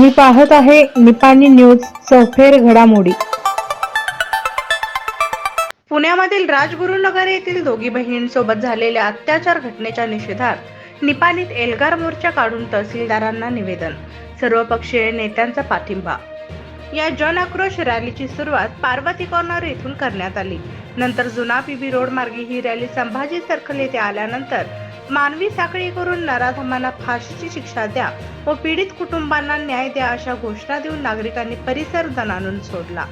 तुम्ही पाहत आहे निपाणी न्यूज चौफेर घडामोडी. पुण्यामधील राजगुरुनगर येथील दोघी बहिणींसोबत झालेल्या अत्याचार घटनेच्या निषेधार्थ निपाणीत एल्गार मोर्चा काढून तहसीलदारांना निवेदन. सर्वपक्षीय नेत्यांचा पाठिंबा. या जन आक्रोश रॅलीची सुरुवात पार्वती कॉर्नर येथून करण्यात आली. नंतर जुना पीबी रोड मार्गे ही रॅली संभाजी सर्कल येथे आल्यानंतर मानवी साखळी करून नराधमांना फाशीची शिक्षा द्या व पीडित कुटुंबांना न्याय द्या अशा घोषणा देऊन नागरिकांनी परिसर दणानून सोडला.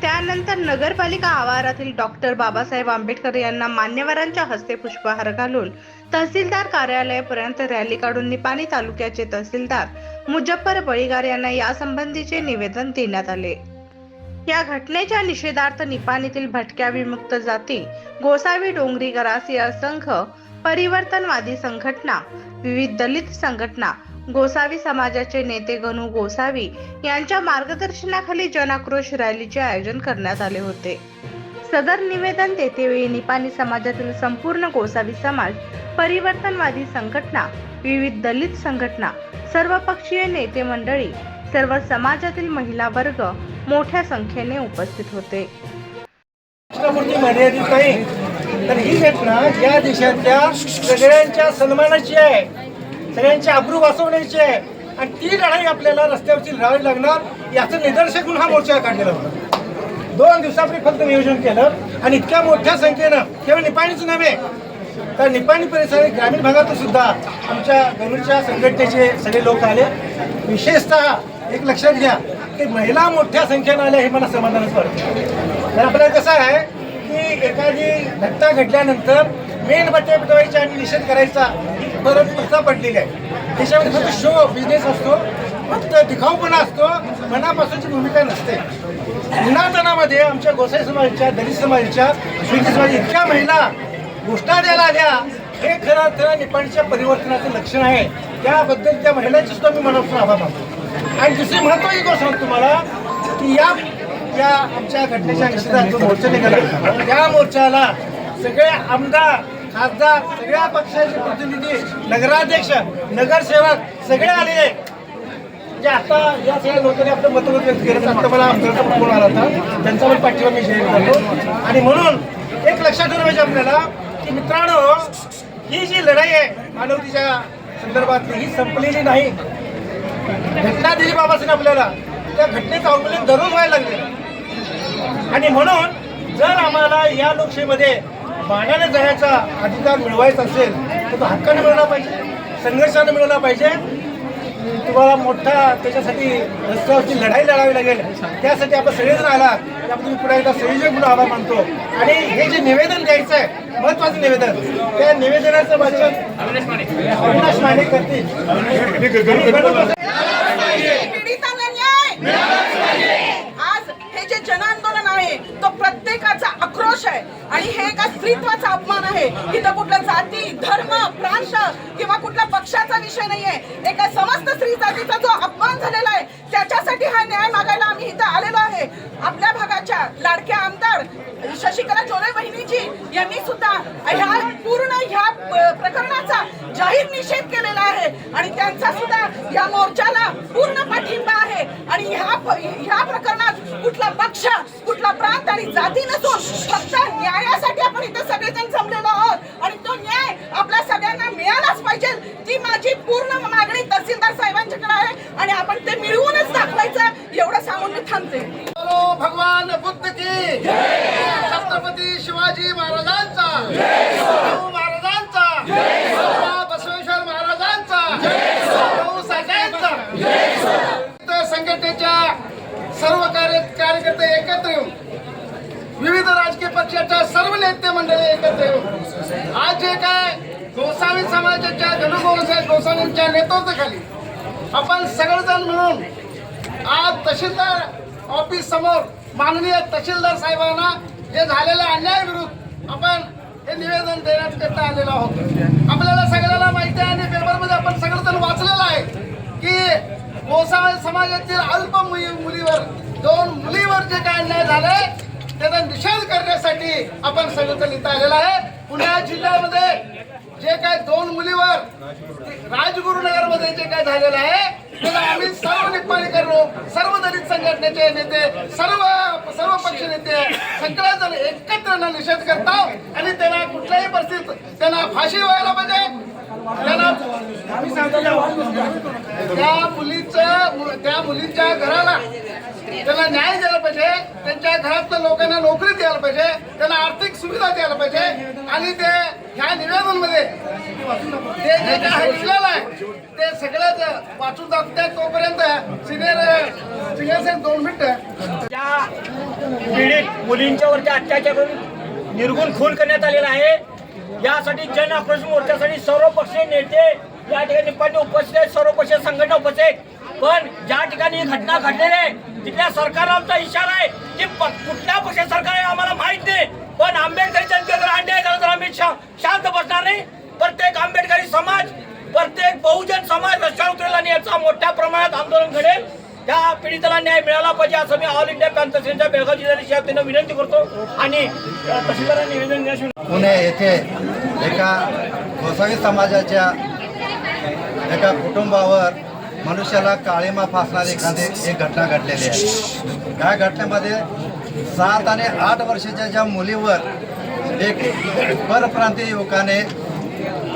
त्यानंतर नगरपालिका आवारातील डॉक्टर बाबासाहेब आंबेडकर यांना मान्यवरांच्या हस्ते पुष्पहार घालून तहसीलदार कार्यालयापर्यंत रॅली काढून निपाणी तालुक्याचे तहसीलदार मुजफ्फर बळीगार यांना यासंबंधीचे निवेदन देण्यात आले. या घटनेच्या निषेधार्थ निपाणीतील भटक्या विमुक्त जाती गोसावी डोंगरी गरासिया संघ परिवर्तनवादी संघटना विविध दलित संघटना गोसावी समाजाचे नेते गणू गोसावी यांच्या मार्गदर्शनाखाली जनाक्रोश रॅलीचे आयोजन करण्यात आले होते. सदर निवेदन देतेवेळी निपाणी समाजातील संपूर्ण गोसावी समाज परिवर्तनवादी संघटना विविध दलित संघटना सर्वपक्षीय नेते मंडळी सर्व समाजातील महिला वर्ग मोठ्या संख्येने उपस्थित होते. तर ही घटना या देशातल्या सगळ्यांच्या सन्मानाची आहे. सगळ्यांची आबरू वाचवण्याची आहे. आणि ती लढाई आपल्याला रस्त्यावरची लढावी लागणार याचं निदर्शक म्हणून हा मोर्चा काढलेला होता. दोन दिवसापूर्वी फक्त नियोजन केलं आणि इतक्या मोठ्या संख्येनं केवळ निपाणीच नव्हे तर निपाणी परिसरात ग्रामीण भागातून सुद्धा आमच्या गरुडच्या संघटनेचे सगळे लोक आले. विशेषतः एक लक्षात घ्या की महिला मोठ्या संख्येनं आल्या हे मला समाधानच वाटतं. तर आपल्याला कसं आहे की एखादी घटना घडल्यानंतर मेन बट्टे पेटवायचा आणि निषेध करायचा ही परत प्रथा पडलेली आहे. त्याच्यामध्ये फक्त शो बिझनेस असतो फक्त दिखाऊपणा असतो मनापासूनची भूमिका नसते. उन्हातनामध्ये आमच्या गोसाई समाजाच्या दलित समाजाच्या स्वीटी समाज इतक्या महिला घोषणा द्यायला आल्या हे खरं तर निपाणीच्या परिवर्तनाचं लक्षण आहे. त्याबद्दल त्या महिलांची सुद्धा मी मनापासून आभार मानतो. आणि दुसरी महत्वाची गोष्ट सांगतो तुम्हाला की या या आमच्या घटनेच्या निषेधार्थ जो मोर्चा निघाला. या त्या मोर्चाला सगळे आमदार खासदार सगळ्या पक्षाचे प्रतिनिधी नगराध्यक्ष नगरसेवक सगळे आलेले. जे आता या सगळ्या लोकांनी आपलं मतमत व्यक्त केलं. आता मला आमदारचा फोन आला होता. त्यांचा पण पाठिंबा मी जाहीर करतो. आणि म्हणून एक लक्षात ठेवलं पाहिजे आपल्याला की मित्रांनो ही जी लढाई आहे मानवतीच्या संदर्भातली ही संपलेली नाही. घटना दिली बाबासाहेब आपल्याला. त्या घटनेचं अवमूल्यन दररोज व्हायला लागले. आणि म्हणून जर आम्हाला या लोकशाहीमध्ये बाणाने जाण्याचा अधिकार मिळवायचा असेल तर तो हक्काने मिळवला पाहिजे संघर्षाने मिळवला पाहिजे. तुम्हाला मोठा त्याच्यासाठी रस्त्यावरची लढाई लढावी लागेल. त्यासाठी आपण सगळेजण आला त्याबद्दल मी पुन्हा एकदा संयोजक म्हणून आभार मानतो. आणि हे जे निवेदन द्यायचं आहे महत्वाचं निवेदन त्या निवेदनाचं वाचन अविनाश माने करतील. आणि हे एका स्त्रीत्वाचा अपमान आहे. इथं कुठला जाती धर्म प्रांत किंवा कुठल्या पक्षाचा विषय नाहीये. एका समस्त स्त्री जातीचा जो अपमान झालेला आहे त्याच्यासाठी हा न्याय मागायला आम्ही इथं आलेलो आहे. आपल्या भागाच्या लाडक्या आमदार शशिकला चोरे बहिणीजी यांनी सुद्धा ह्या पूर्ण ह्या प्रकरण जाहीर निषेध केलेला आहे. आणि त्यांचा सुद्धा या मोर्चाला पूर्ण पाठिंबा आहे. आणि ह्या ह्या प्रकरणात कुठला पक्ष कुठला प्रांत आणि जाती नसून फक्त न्यायासाठी आपण इथे सगळेजण जमलेलो आहोत. आणि तो न्याय आपल्या सगळ्यांना मिळालाच पाहिजे ती माझी पूर्ण मागणी तहसीलदार साहेबांच्याकडे आहे. आणि आपण ते मिळवूनच दाखवायचं एवढं सांगून मी थांबते. भगवान बुद्ध की छत्रपती शिवाजी महाराजांचा शाहू महाराजांचा बाबा बसवेश्वर महाराजांचा शाहू साहेबांचा इतर संघटनेच्या सर्व कार्य कार्यकर्ते एकत्र येऊन विविध राजकीय पक्षाच्या सर्व नेते मंडळी एकत्र येऊन. आज जे काय गोसावी समाजाच्या गणगोसाहेब गोसावींच्या नेतृत्वाखाली आपण सगळेजण मिळून आज तहसीलदार ऑफिस समोर माननीय तहसीलदार साहेबांना जे झालेल्या अन्यायाविरुद्ध आपण हे निवेदन देण्याकरता आलेलो आहोत. आपल्याला सगळ्याला माहिती आहे आणि पेपरमध्ये आपण सगळेजण वाचलेलं आहे की गोसावी समाजातील अल्प मुली मुलीवर दोन मुलीवर जे काय अन्याय झाले त्याचा निषेध करण्यासाठी आपण संघटन इथं आलेलं आहे. पुणे जिल्ह्यामध्ये जे काय दोन मुलीवर राजगुरुनगरमध्ये जे काय झालेलं आहे त्याला आम्ही सर्व निपाणी करलो सर्व दलित संघटनेचे नेते सर्व सर्व पक्ष नेते सगळेजण एकत्र निषेध करतात आणि त्यांना कुठल्याही परिस्थितीत त्यांना फाशी व्हायला पाहिजे. त्या मुलीचं त्या मुलींच्या घराला त्याला न्याय द्यायला पाहिजे त्यांच्या घरातल्या लोकांना नोकरी द्यायला पाहिजे त्यांना आर्थिक सुविधा द्यायला पाहिजे आणि ते ह्या निवेदनमध्ये ते जे काय लिहिलेलं आहे ते सगळ्याच वाचून दाखवते तोपर्यंत सिनियर सिनियर सेन दोन मिनिटं. त्या पीडित मुलींच्यावरती अत्याचार करून निर्गुण खून करण्यात आलेला आहे. यासाठी जन आक्रोश मोर्चासाठी सर्वपक्षीय नेते या ठिकाणी निपाणी उपस्थित आहेत सर्वपक्षीय संघटना उपस्थित आहेत. पण ज्या ठिकाणी ही घटना घडलेली आहे तिथल्या सरकारला आमचा इशारा आहे की प- कुठल्या पक्ष सरकार आहे आम्हाला माहीत नाही. पण आंबेडकरी जनतेवर अन्याय झाला तर आम्ही शांत बसणार नाही. प्रत्येक आंबेडकरी समाज प्रत्येक बहुजन समाज रस्त्यावर उतरेल आणि याचा मोठ्या प्रमाणात आंदोलन घडेल. त्या पीडिताला न्याय मिळाला पाहिजे असं मी ऑल इंडिया पॅन्थर्सच्या बेळगाव जिल्ह्याच्या त्यांना विनंती करतो आणि तहसीलदारांना निवेदन देण्यास पुणे येथे एका गोसावी समाजाच्या एका कुटुंबावर मनुष्याला काळीमा फासणारी एखादी एक घटना घडलेली आहे. या घटनेमध्ये सात आणि आठ वर्षाच्या ज्या मुलीवर एक परप्रांतीय युवकाने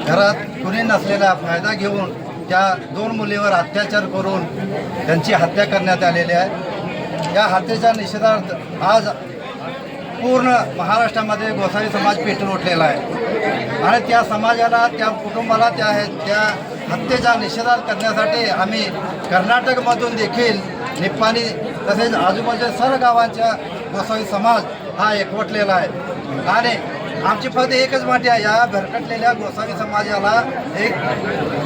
घरात कुणी नसलेला फायदा घेऊन त्या दोन मुलीवर अत्याचार करून त्यांची हत्या करण्यात आलेली आहे. या हत्येच्या निषेधार्थ आज पूर्ण महाराष्ट्रामध्ये गोसावी समाज पेटून उठलेला आहे. आणि त्या समाजाला त्या कुटुंबाला त्या त्या हत्येचा निषेधार्थ करण्यासाठी आम्ही कर्नाटकमधून देखील निप्पाणी तसेच आजूबाजूच्या सर्व गावांच्या गोसावी समाज हा एकवटलेला आहे. आणि आमची फक्त एकच माटी आहे. या भरकटलेल्या गोसावी समाजाला एक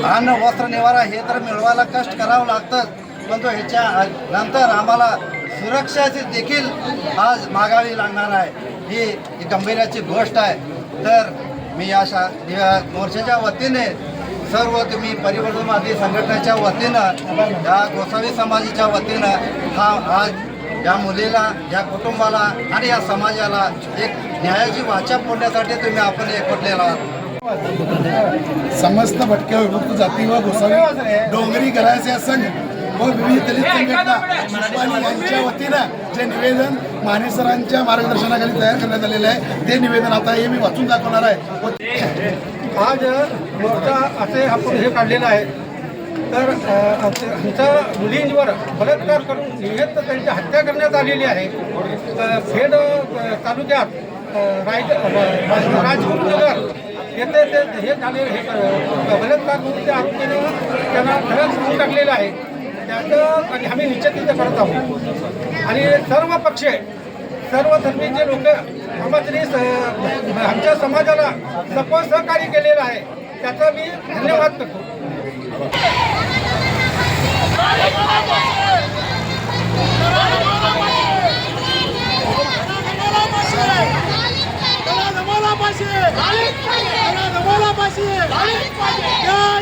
अन्न वस्त्र निवारा हे तर मिळवायला कष्ट करावं लागतं. पण तो ह्याच्या नंतर आम्हाला सुरक्षाची देखील आज मागावी लागणार आहे. ही ही गंभीराची गोष्ट आहे. तर मी अशा या मोर्चाच्या वतीने सर्व तुम्ही परिवर्तनवादी संघटनेच्या वतीनं या गोसावी समाजाच्या वतीनं हा आज या मुलीला या कुटुंबाला आणि या समाजाला एक न्यायाची वाचा फोडण्यासाठी तुम्ही आपण एकवटलेला आहात. समस्त भटक्या विमुक्त जाती व गोसावी डोंगरी घराचे संघ व विविध दलित संघटना यांच्या वतीनं जे निवेदन माने सरांच्या मार्गदर्शनाखाली तयार करण्यात आलेलं आहे ते निवेदन आता हे मी वाचून दाखवणार आहे. आज मोर्चा असे आपण हे काढलेलं आहे तर आमच्या मुलींवर बलात्कार करून निहेत त्यांची हत्या करण्यात आलेली आहे. खेड तालुक्यात अ, राज राजगुरुनगर येथे ते हे झाले हे बलात्कार करून त्या आरोपीनं त्यांना धडक सांगून टाकलेलं आहे. त्याचं आणि आम्ही निश्चित तिथे करत आहोत. आणि सर्व पक्ष सर्व धर्मीचे लोक आम्हाला आमच्या समाजाला सपोज सहकार्य केलेलं आहे. त्याचा मी धन्यवाद करतो. चॅनलला